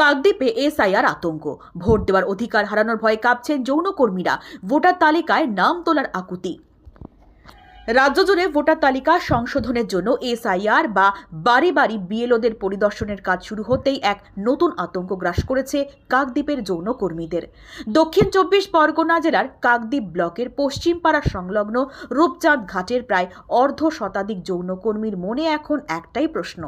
কাকদ্বীপে SIR আতঙ্ক। Vote দেওয়ার অধিকার হারানোর ভয়ে কাঁপছেন যৌনকর্মীরা। ভোটার তালিকায় নাম তোলার আকুতি। রাজ্য জুড়ে ভোটার তালিকা সংশোধনের জন্য এসআইআর বা বাড়ি বাড়ি বিএলওদের পরিদর্শনের কাজ শুরু হতেই এক নতুন আতঙ্ক গ্রাস করেছে কাকদ্বীপের যৌনকর্মীদের। দক্ষিণ চব্বিশ পরগনা জেলার কাকদ্বীপ ব্লকের পশ্চিমপাড়া সংলগ্ন রূপচাঁদ ঘাটের প্রায় অর্ধ শতাধিক যৌনকর্মীর মনে এখন একটাই প্রশ্ন,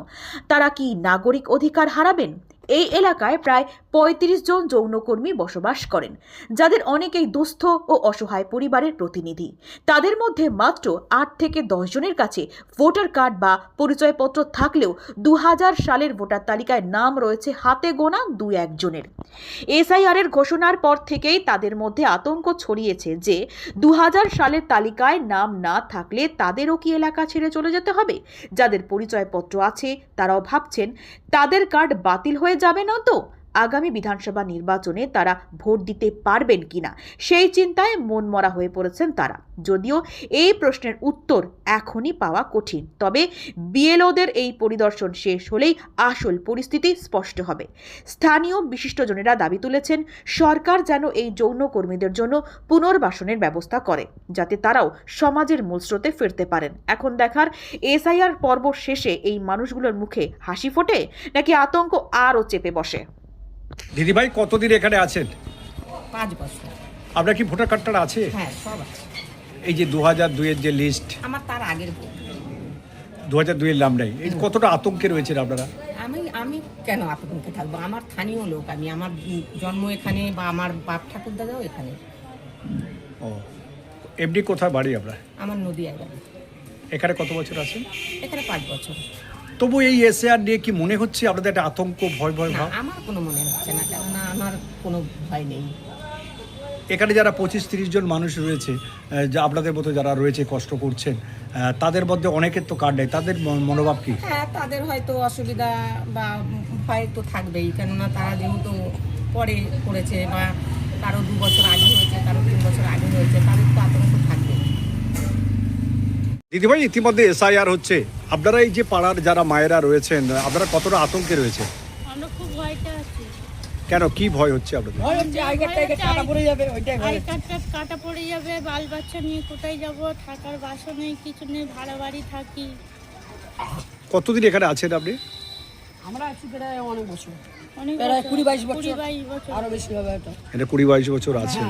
তারা কি নাগরিক অধিকার হারাবেন? এই এলাকায় প্রায় ৩৫ জন যৌনকর্মী বসবাস করেন, যাদের অনেকেই দুস্থ ও অসহায় পরিবারের প্রতিনিধি। তাদের মধ্যে মাত্র আট থেকে দশ জনের কাছে ভোটার কার্ড বা পরিচয়পত্র থাকলেও দু হাজার সালের ভোটার তালিকায় নাম রয়েছে হাতে গোনা দু একজনের এসআইআর এর ঘোষণার পর থেকেই তাদের মধ্যে আতঙ্ক ছড়িয়েছে যে দু হাজার সালের তালিকায় নাম না থাকলে তাদেরও কি এলাকা ছেড়ে চলে যেতে হবে? যাদের পরিচয়পত্র আছে, তারাও ভাবছেন, তাদের কার্ড বাতিল হয়ে যাবে না তো? আগামী বিধানসভা নির্বাচনে তারা ভোট দিতে পারবেন কিনা? সেই চিন্তায় মনমরা হয়ে পড়েছেন তারা। যদিও এই প্রশ্নের উত্তর এখনই পাওয়া কঠিন, তবে বিএলওদের এই পরিদর্শন শেষ হলেই আসল পরিস্থিতি স্পষ্ট হবে। স্থানীয় বিশিষ্টজনেরা দাবি তুলেছেন, সরকার যেন এই যৌন কর্মীদের জন্য পুনর্বাসনের ব্যবস্থা করে, যাতে তারাও সমাজের মূলস্রোতে ফিরতে পারেন। এখন দেখার এসআইআর পর্ব শেষে এই মানুষগুলোর মুখে হাসি ফোটে, নাকি আতঙ্ক আরও চেপে বসে? দিদিভাই কতদিন এখানে আছেন? পাঁচ বছর। আপনার কি ভোটার কার্ডটা আছে? হ্যাঁ সব আছে। এই যে দু হাজার দুইয়ের যে লিস্ট আমার তার আগের দু হাজার দুইয়ের নাম নেই। এই কতটা আতঙ্কে রয়েছেন আপনারা? আমি আমি কেন আতঙ্কে থাকব? আমার স্থানীয় লোক আমি আমার জন্ম এখানে বা আমার বাপ ঠাকুর দাদাও এখানে। ও এমনি কোথায় বাড়ি আপনার? আমার নদীয়ায় বাড়ি। এখানে কত বছর আছেন? এখানে পাঁচ বছর। তবু এই এসএআর নিয়ে কি মনে হচ্ছে? আপনাদের একটা আতঙ্ক ভয় ভয় ভাব? আমার কোনো মনে হচ্ছে না কেননা আমার কোনো ভয় নেই। এখানে যারা পঁচিশ তিরিশ জন মানুষ রয়েছে যা আপনাদের মতো যারা রয়েছে কষ্ট করছেন তাদের মধ্যে অনেকের তো কার্ড নেই। তাদের মনোভাব কি? হ্যাঁ তাদের হয়তো অসুবিধা বা ভয় তো থাকবেই কেননা তারা যেহেতু পরে করেছে বা কারও দু বছর আগে হয়েছে কারও তিন বছর আগে হয়েছে তাদের তো আতঙ্ক থাকবে দিদিভাই ইতিমধ্যে এসআইআর হচ্ছে। আপনারা এই যে পাড়ার যারা মায়েরা রয়েছেন আপনারা কতটা আতঙ্কে রয়েছে আমরা খুব ভয়টা আছি। কেন কি ভয় হচ্ছে আপনাদের? ভয় হচ্ছে কাটা পড়ে যাবে বাল বাচ্চা নিয়ে কোথায় যাব থাকার বাসা নেই কিছু নেই ভাড়া বাড়ি থাকি। কতদিন এখানে আছেন আপনি? আমরা আছি প্রায় অনেক বছর। অনেক প্রায় কুড়ি বাইশ বছর। আরও বেশি হবে এটা এটা কুড়ি বাইশ বছর আছেন।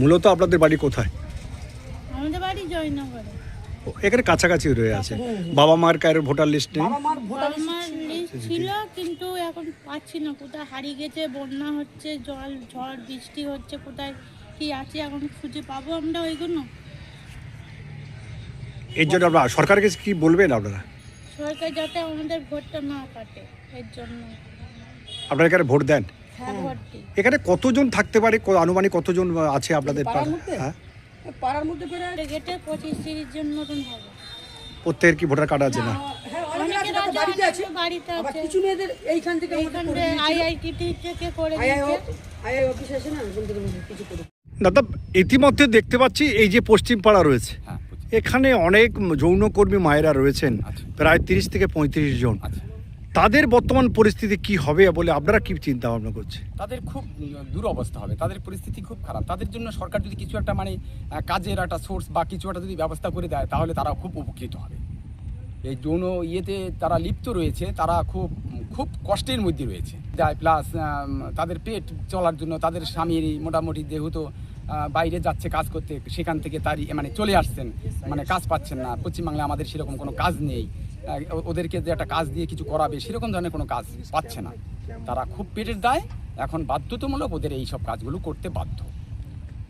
মূলত আপনাদের বাড়ি কোথায়? জয়নগরে এখানে কাছাকাছি রয়ে আছে। বাবা মার কারোর ভোটার লিস্ট নেই? বাবা মার ভোটার লিস্ট ছিল কিন্তু এখন পাচ্ছি না। কোথায় হারিয়ে গেছে বন্যা হচ্ছে জল ঝড় বৃষ্টি হচ্ছে কোথায় কি আছে এখন খুঁজে পাবো আমরা ওইগুলো। এর জন্য আপনারা সরকারের কাছে কি বলবেন আপনারা? সরকার যাতে আমাদের ভোটটা না কাটে এর জন্য। আপনারা এখানে ভোট দেন? এখানে কতজন থাকতে পারে? আনুমানিক কতজন আছে আপনাদের? হ্যাঁ। পাড়ার মধ্যে প্রায় গেটে পঁচিশ তিরিশ জন মতন হবে। প্রত্যেকের কি ভোটার কার্ড আছে না? হ্যাঁ অনেকে আছে অনেকের যাদের আছে, বাড়িতে আছে বাড়িতে আছে। কিছু মেয়েদের এইখান থেকে আমাদের এইখান করে থেকে দিয়েছে। আইআইটি থেকে করে আইআই অফিস আছে না ওখান থেকে কিছু করে। দাদা ইতিমধ্যে দেখতে পাচ্ছি এই যে পশ্চিম পাড়া রয়েছে। হ্যাঁ এখানে অনেক যৌনকর্মী মায়েরা রয়েছেন। আচ্ছা। প্রায় তিরিশ থেকে পঁয়ত্রিশ জন। আচ্ছা। তাদের বর্তমান পরিস্থিতি কি হবে বলে আপনারা কি চিন্তা ভাবনা করছে তাদের খুব দূর অবস্থা হবে, তাদের পরিস্থিতি খুব খারাপ। তাদের জন্য সরকার যদি কিছু একটা মানে কাজের একটা সোর্স বা কিছু একটা যদি ব্যবস্থা করে দেয়, তাহলে তারা খুব উপকৃত হবে। এই যৌন ইয়েতে তারা লিপ্ত রয়েছে, তারা খুব খুব কষ্টের মধ্যে রয়েছে। যায় প্লাস তাদের পেট চলার জন্য তাদের স্বামীর মোটামুটি যেহেতু বাইরে যাচ্ছে কাজ করতে, সেখান থেকে তারই মানে চলে আসছেন মানে কাজ পাচ্ছেন না। পশ্চিমবাংলায় আমাদের সেরকম কোনো কাজ নেই। ওদেরকে যে একটা কাজ দিয়ে কিছু করাবে সেরকম ধরনের কোনো কাজ পাচ্ছে না। তারা খুব পেটের দায় এখন বাধ্যতামূলক ওদের এই সব কাজগুলো করতে বাধ্য।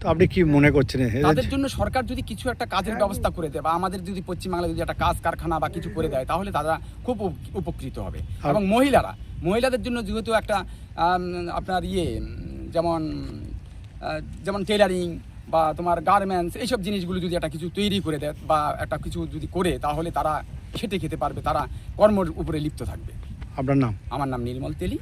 তো আপনি কি মনে করছেন? তাদের জন্য সরকার যদি কিছু একটা কাজের ব্যবস্থা করে দেয় বা আমাদের যদি পশ্চিমবাংলায় যদি একটা কাজ কারখানা বা কিছু করে দেয় তাহলে তারা খুব উপ- উপকৃত হবে। এবং মহিলারা মহিলাদের জন্য যেহেতু একটা আপনার ইয়ে যেমন যেমন টেলারিং বা তোমার গার্মেন্টস এইসব জিনিসগুলো যদি একটা কিছু তৈরি করে দেয় বা একটা কিছু যদি করে তাহলে তারা খেটে খেতে পারবে তারা কর্মর উপরে লিপ্ত থাকবে। আপনার নাম? আমার নাম নির্মল তেলি।